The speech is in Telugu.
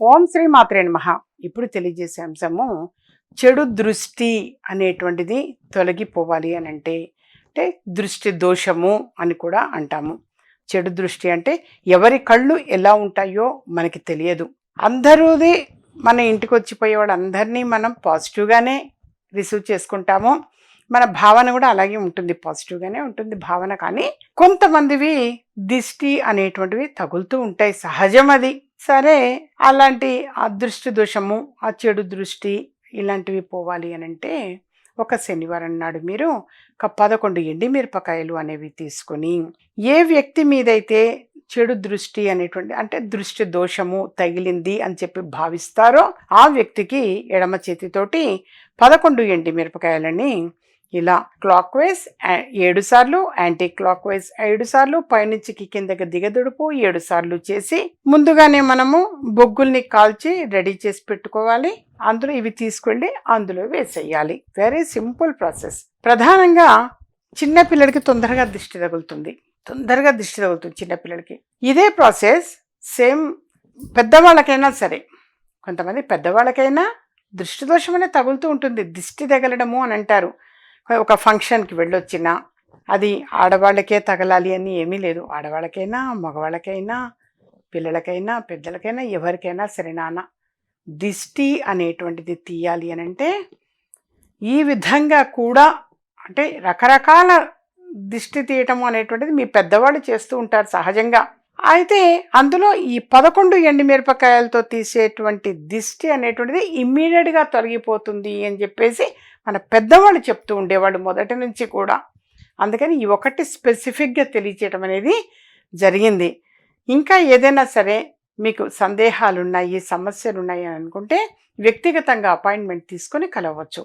ఓం శ్రీ మాత్రే నమ. ఇప్పుడు తెలియజేసే అంశము చెడు దృష్టి అనేటువంటిది తొలగిపోవాలి అని అంటే అంటే దృష్టి దోషము అని కూడా అంటాము. చెడు దృష్టి అంటే ఎవరి కళ్ళు ఎలా ఉంటాయో మనకి తెలియదు. అందరూది మన ఇంటికి వచ్చిపోయే అందరినీ మనం పాజిటివ్గానే రిసీవ్ చేసుకుంటాము. మన భావన కూడా అలాగే ఉంటుంది పాజిటివ్గానే ఉంటుంది భావన. కానీ కొంతమందివి దిష్టి అనేటువంటివి తగులుతూ ఉంటాయి సహజం అది సరే అలాంటి ఆ దృష్టి దోషము ఆ చెడు దృష్టి ఇలాంటివి పోవాలి అని అంటే ఒక శనివారం నాడు మీరు ఒక పదకొండు ఎండి మిరపకాయలు అనేవి తీసుకొని ఏ వ్యక్తి మీదైతే చెడు దృష్టి అనేటువంటి అంటే దృష్టి దోషము తగిలింది అని చెప్పి భావిస్తారో ఆ వ్యక్తికి ఎడమ చేతితోటి పదకొండు ఎండి మిరపకాయలని ఇలా క్లాక్ వైజ్ ఏడు సార్లు యాంటీ క్లాక్ వైజ్ ఏడు సార్లు పైనుంచి కిందకి దిగదుడుపు ఏడు సార్లు చేసి ముందుగానే మనము బొగ్గుల్ని కాల్చి రెడీ చేసి పెట్టుకోవాలి. అందులో ఇవి తీసుకెళ్ళి అందులో వేసేయాలి. వెరీ సింపుల్ ప్రాసెస్ ప్రధానంగా చిన్న పిల్లడికి తొందరగా దిష్టి తగులుతుంది. తొందరగా దిష్టి తగులుతుంది చిన్నపిల్లలకి ఇదే ప్రాసెస్ సేమ్ పెద్దవాళ్ళకైనా సరే. కొంతమంది పెద్దవాళ్ళకైనా దృష్టి దోషం అనేది తగులుతూ ఉంటుంది. దిష్టి తగలడము అని అంటారు. ఒక ఫంక్షన్కి వెళ్ళొచ్చినా అది ఆడవాళ్ళకే తగలాలి అని ఏమీ లేదు. ఆడవాళ్ళకైనా మగవాళ్ళకైనా పిల్లలకైనా పెద్దలకైనా ఎవరికైనా సరే నాన్న దిష్టి అనేటువంటిది తీయాలి అని అంటే ఈ విధంగా కూడా అంటే రకరకాల దిష్టి తీయటం అనేటువంటిది మీ పెద్దవాళ్ళు చేస్తూ ఉంటారు సహజంగా. అయితే అందులో ఈ పదకొండు ఎండుమిరపకాయలతో తీసేటువంటి దిష్టి అనేటువంటిది ఇమ్మీడియట్గా తొలగిపోతుంది అని చెప్పేసి మన పెద్దవాళ్ళు చెప్తూ ఉండేవాళ్ళు మొదటి నుంచి కూడా. అందుకని ఈ ఒకటి స్పెసిఫిక్గా తెలియచేయడం అనేది జరిగింది. ఇంకా ఏదైనా సరే మీకు సందేహాలు ఉన్నాయి సమస్యలు ఉన్నాయి అని అనుకుంటే వ్యక్తిగతంగా అపాయింట్మెంట్ తీసుకొని కలవచ్చు.